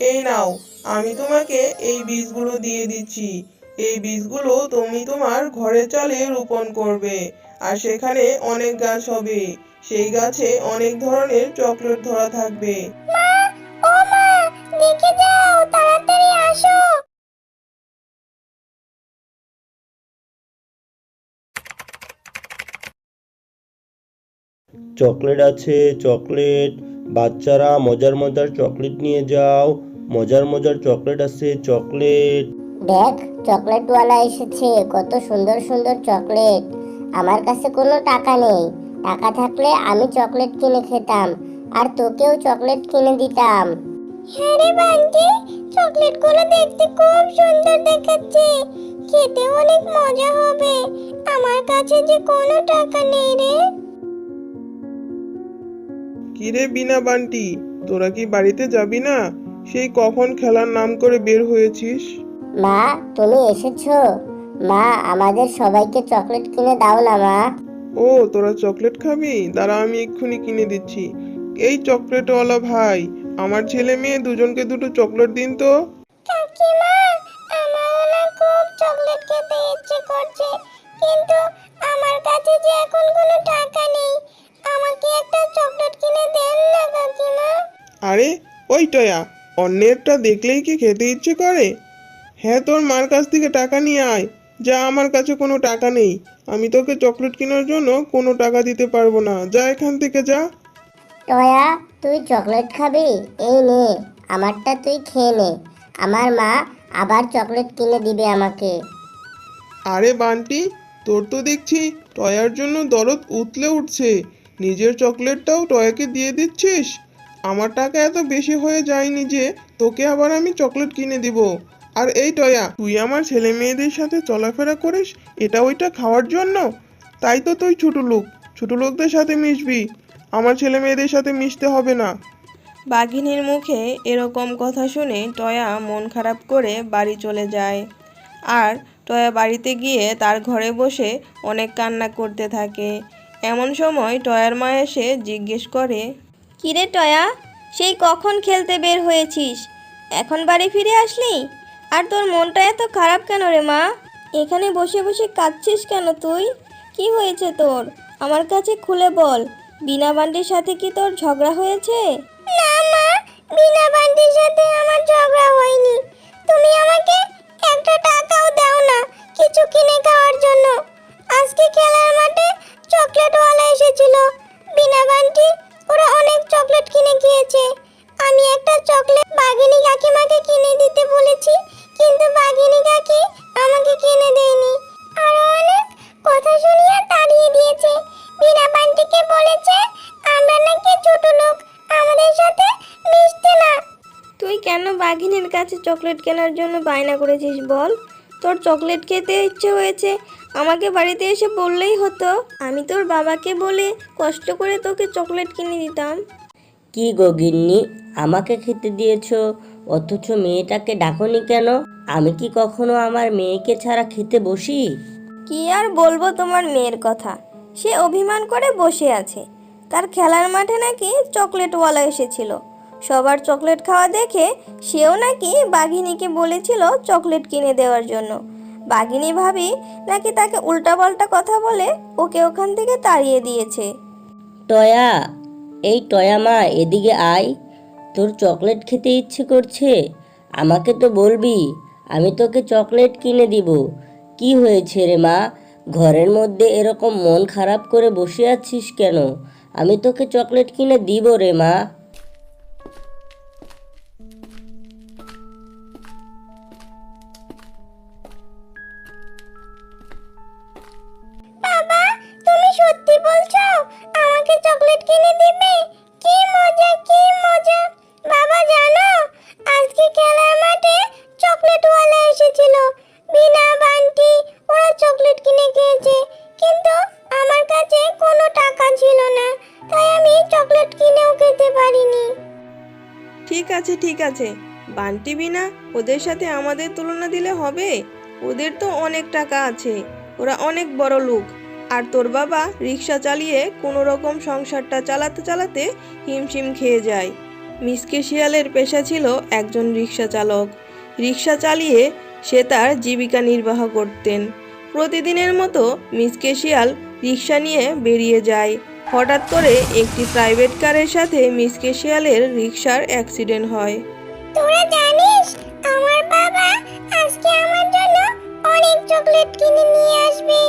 এই নাও আমি তোমাকে এই বীজগুলো দিয়ে দিচ্ছি। এই বীজগুলো তুমি তোমার ঘরের চালে রোপণ করবে আর সেখানে অনেক গাছ হবে। সেই গাছে অনেক ধরনের চকলেট ধরা থাকবে। মা ও মা দেখে যাও তাড়াতাড়ি আসো। চকলেট আছে চকলেট। বাচ্চারা মজার মজার চকলেট নিয়ে যাও। মজার মজার চকলেট আছে চকলেট। দেখ চকলেটওয়ালা এসেছে কত সুন্দর সুন্দর চকলেট। আমার কাছে কোনো টাকা নেই। টাকা থাকলে আমি চকলেট কিনে খেতাম আর তোকেও চকলেট কিনে দিতাম। হ্যাঁ রে বান্টি চকলেটগুলো দেখতে খুব সুন্দর দেখাচ্ছে। খেতে অনেক মজা হবে। আমার কাছে যে কোনো টাকা নেই রে। কিরে বিনা বান্টি তোরা কি বাড়িতে যাবি না? সেই কখন খেলার নাম করে বের হয়েছিস? মা তুমি এসেছ? মা আমাদের সবাইকে চকলেট কিনে দাও না মা। ও তোরা চকলেট খাবি? দাঁড়া আমি এক্ষুনি কিনে দিচ্ছি। এই চকলেটওয়ালা ভাই আমার ছেলে মেয়ে দুজনকে দুটো চকলেট দিন তো। কাকিমা আমারও না খুব চকলেট খেতে ইচ্ছে করছে। কিন্তু আমার কাছে যে এখন কোনো টাকা নেই আমাকে একটা চকলেট কিনে দেন না কাকিমা। আরে ওই টয়া অন্যেরটা দেখলেই কি খেতে ইচ্ছে করে? হ্যাঁ তোর মার কাছ থেকে টাকা নিয়ে আয়। যা আমার কাছে কোনো টাকা নেই। আমি তোকে চকলেট কেনার জন্য কোনো টাকা দিতে পারব না। যা এখান থেকে যা। টয়া তুই চকলেট খাবি? এই নে আমারটা তুই খেয়ে নে। আমার মা আবার চকলেট কিনে দিবে আমাকে। আরে বান্টি তোর তো দেখছি টয়ার জন্য দরদ উতলে উঠছে। নিজের চকলেটটাও টয়াকে দিয়ে দিচ্ছিস? আমার টাকা এত বেশি হয়ে যায়নি যে তোকে আবার আমি চকলেট কিনে দিব। আর এই টয়া, তুই আমার ছেলে মেয়েদের সাথে চলাফেরা করিস, এটা ওইটা খাওয়ার জন্য? তাই তো তুই ছোটো লোক, ছোটো লোকদের সাথে মিশবি। আমার ছেলে মেয়েদের সাথে মিশতে হবে না। বাঘিনীর মুখে এরকম কথা শুনে টয়া মন খারাপ করে বাড়ি চলে যায়। আর টয়া বাড়িতে গিয়ে তার ঘরে বসে অনেক কান্না করতে থাকে। এমন সময় টয়ার মা এসে জিজ্ঞেস করে কিরে টয়া, সেই কখন খেলতে বের হয়েছিস? এখন বাড়ি ফিরে আসলি? আর তোর মনটা এত খারাপ কেন রে মা? এখানে বসে বসে কাঁদছিস কেন তুই? কি হয়েছে তোর? আমার কাছে খুলে বল, বিনা বান্ডির সাথে কি তোর ঝগড়া হয়েছে? না মা, বিনা বান্ডির সাথে আমার ঝগড়া হয়নি। তুমি আমাকে একটা টাকাও দাও না কিছু কিনে খাওয়ার জন্য। আজকে খেলার মাঠে চকলেটওয়ালা এসেছিল। বিনা বান্টি ওরা অনেক চকলেট কিনে গিয়েছে আমি একটা চকলেট বাঘিনী কাকিমাকে কিনে দিতে বলেছি, কিন্তু বাঘিনী কাকি আমাকে কিনে দেয়নি। আরও অনেক কথা শুনিয়ে তাড়িয়ে দিয়েছে। বিনা বান্টিকে বলেছে, আমরা নাকি ছোট লোক, আমাদের সাথে মিশতে না। তুই কেন বাঘিনীর কাছে চকলেট কেনার জন্য বায়না করেছিস বল? তোর চকলেট খেতে ইচ্ছে হয়েছে আমাকে বাড়িতে এসে বললেই হতো আমি তোর বাবাকে বলে কষ্ট করে তোকে চকলেট কিনে দিতাম। কি গো গিন্নি আমাকে খেতে দিয়েছ অথচ মেয়েটাকে ডাকনি কেন? আমি কি কখনো আমার মেয়েকে ছাড়া খেতে বসি? কি আর বলব তোমার মেয়ের কথা? সে অভিমান করে বসে আছে। তার খেলার মাঠে নাকি চকলেটওয়ালা এসেছিল। সবার চকলেট খাওয়া দেখে সেও নাকি বাঘিনীকে বলেছিল চকলেট কিনে দেওয়ার জন্য। বাঘিনী ভাবি নাকি তাকে উল্টাপাল্টা কথা বলে ওকে ওখান থেকে তাড়িয়ে দিয়েছে। টয়া, এই টয়া মা, এদিকে আয়। তোর চকলেট খেতে ইচ্ছে করছে? আমাকে তো বলবি, আমি তোকে চকলেট কিনে দিব। কি হয়েছে রে মা? ঘরের মধ্যে এরকম মন খারাপ করে বসে আছিস কেন? আমি তোকে চকলেট কিনে দিব রে মা। ঠিক আছে। বান্টি বিনা, ওদের সাথে আমাদের তুলনা দিলে হবে? ওদের তো অনেক টাকা আছে, ওরা অনেক বড় লোক। আর তোর বাবা রিক্সা চালিয়ে কোনো রকম সংসারটা চালাতে চালাতে হিমশিম খেয়ে যায়। মিসকে শিয়ালের পেশা ছিল একজন রিক্সা চালক। রিক্সা চালিয়ে সে তার জীবিকা নির্বাহ করতেন। প্রতিদিনের মতো মিসকে শিয়াল রিক্সা নিয়ে বেরিয়ে যায়। হঠাৎ করে একটি প্রাইভেট কারের সাথে মিসকে শিয়ালের রিক্সার অ্যাক্সিডেন্ট হয়। তোরা জানিস, আমার বাবা আজকে আমার জন্য অনেক চকলেট কিনে নিয়ে আসবে।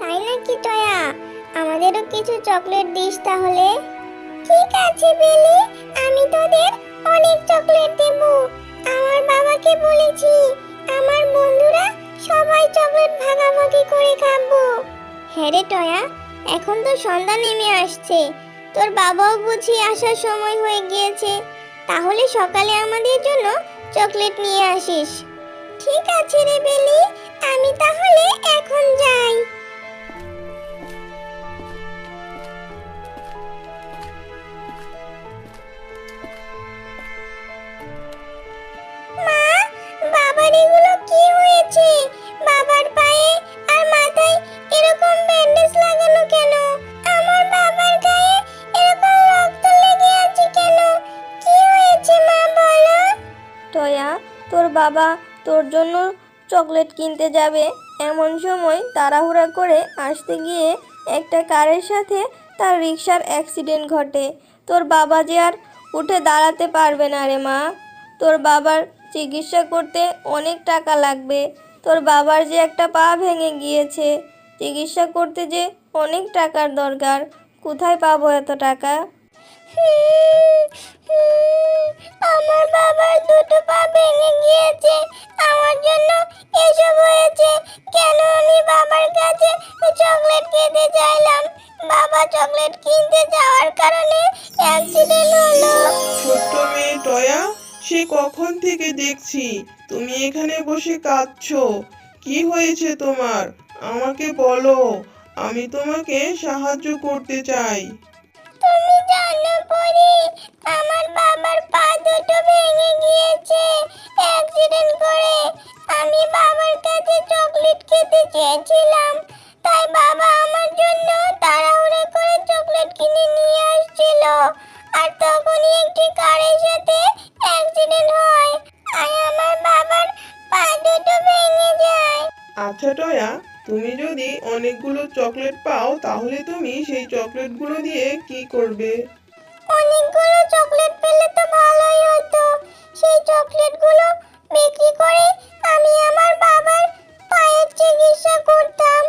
তাই নাকি টয়া? আমাদেরও কিছু চকলেট দিস তাহলে। ঠিক আছে, বেলি, আমি তোদের অনেক চকলেট দেব। আমার বাবাকে বলেছি, আমার বন্ধুরা সবাই চকলেট ভাগাভাগি করে খাব। হ্যাঁ রে টয়া এখন তো সন্ধ্যা নেমে আসছে। তোর বাবাও বুঝি আসার সময় হয়ে গিয়েছে। তাহলে সকালে আমাদের জন্য চকলেট নিয়ে আসিস। ঠিক আছে রে বেলি, আমি তাহলে এখন যাই। মা, বাবার এগুলো কি হয়েছে? বাবার পায়ে বাবা তোর জন্য চকলেট কিনতে যাবে। এমন সময় তাড়াহুড়া করে আসতে গিয়ে একটা কারের সাথে তার রিক্সার অ্যাক্সিডেন্ট ঘটে। তোর বাবা যে আর উঠে দাঁড়াতে পারবে না রে মা। তোর বাবার চিকিৎসা করতে অনেক টাকা লাগবে। তোর বাবার যে একটা পা ভেঙে গিয়েছে, চিকিৎসা করতে যে অনেক টাকার দরকার। কোথায় পাবো এত টাকা? গিয়েছে আমার জন্য এসব হয়েছে। কেন আমি বাবার কাছে চকলেট খেতে চাইলাম? বাবা চকলেট কিনতে যাওয়ার কারণে অ্যাক্সিডেন্ট হলো। ছোট্ট মেয়ে টয়া, সে কখন থেকে দেখছি? তুমি এখানে বসে কাঁদছো। কি হয়েছে তোমার? আমাকে বলো, আমি তোমাকে সাহায্য করতে চাই। তুমি জানো আমার বাবার পা দুটো ভেঙে গিয়েছে। অ্যাক্সিডেন্ট করে আমি বাবার কাছে চকলেট খেতে চেয়েছিলাম। তাই বাবা আমার জন্য তাড়াহুড়ো করে চকলেট কিনে নিয়ে আসছিল। আর তখনই একটি কারের সাথে অ্যাক্সিডেন্ট হয়। আর আমার বাবার পা দুটো ভেঙে যায়। আচ্ছা টয়া। তুমি যদি অনেকগুলো চকলেট পাও তাহলে তুমি সেই চকলেটগুলো দিয়ে কি করবে? অনেকগুলো চকলেট পেলে তো ভালোই হতো। সেই চকলেটগুলো বিক্রি করে আমি আমার বাবার পায়ের চিকিৎসা করতাম।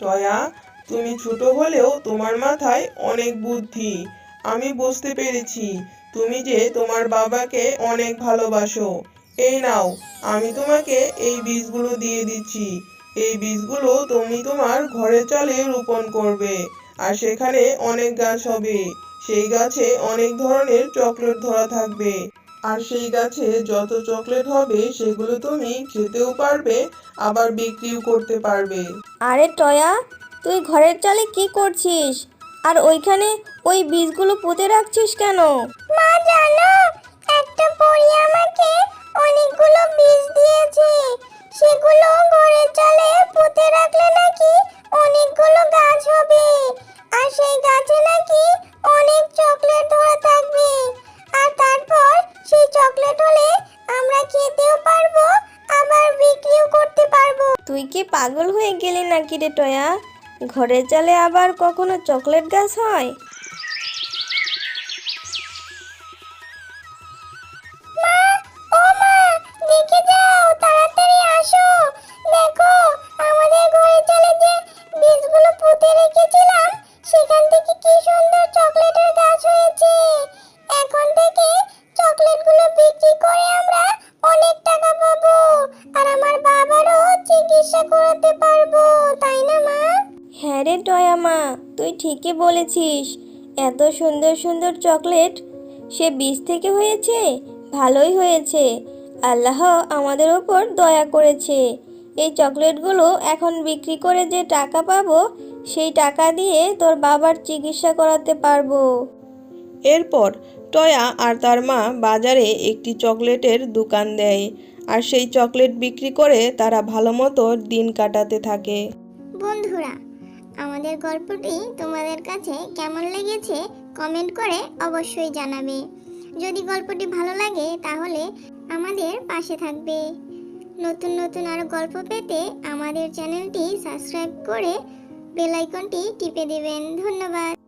টয়া তুমি ছোট হলেও তোমার মাথায় অনেক বুদ্ধি। আমি বুঝতে পেরেছি। তুমি যে তোমার বাবাকে অনেক ভালোবাসো। এই নাও আমি তোমাকে এই বীজগুলো দিয়ে দিচ্ছি। এই বীজগুলো তুমি তোমার ঘরের চলে রোপণ করবে। আর সেখানে অনেক গাছ হবে। সেই গাছে অনেক ধরনের চকলেট ধরা থাকবে। আর সেই গাছে যত চকলেট হবে সেগুলো তুমি খেতেও পারবে আবার বিক্রিও করতে পারবে। আরে টয়া তুই ঘরের চালে কি করছিস? আর ওইখানে ওই বীজগুলো পুঁতে রাখছিস কেন? মা জানো একটা পরী আমাকে অনেকগুলো বীজ দিয়েছে। সেগুলো ঘরের চালে পুঁতে রাখলে নাকি অনেকগুলো গাছ হবে। আর সেই গাছে নাকি অনেক চকলেট ধরা থাকবে। আর তারপর সেই চকলেট হলে আমরা খেতেও পারব, আবার বিক্রিও করতে পারব। তুই কি পাগল হয়ে গেলি নাকি রে টয়া? ঘরের চালে আবার কখনো চকলেট গাছ হয়? ঠিকই বলেছিস। এত সুন্দর সুন্দর চকলেট সে বীজ থেকে হয়েছে? ভালোই হয়েছে। আল্লাহ আমাদের ওপর দয়া করেছে। এই চকলেটগুলো এখন বিক্রি করে যে টাকা পাবো সেই টাকা দিয়ে তোর বাবার চিকিৎসা করাতে পারব। এরপর টয়া আর তার মা বাজারে একটি চকলেটের দোকান দেয়। আর সেই চকলেট বিক্রি করে তারা ভালো মতো দিন কাটাতে থাকে। বন্ধুরা আমাদের গল্পটি তোমাদের কাছে কেমন লেগেছে কমেন্ট করে অবশ্যই জানাবে। যদি গল্পটি ভালো লাগে তাহলে আমাদের পাশে থাকবে। নতুন নতুন আর গল্প পেতে আমাদের চ্যানেলটি সাবস্ক্রাইব করে বেলাইকনটি টিপে দেবেন। ধন্যবাদ।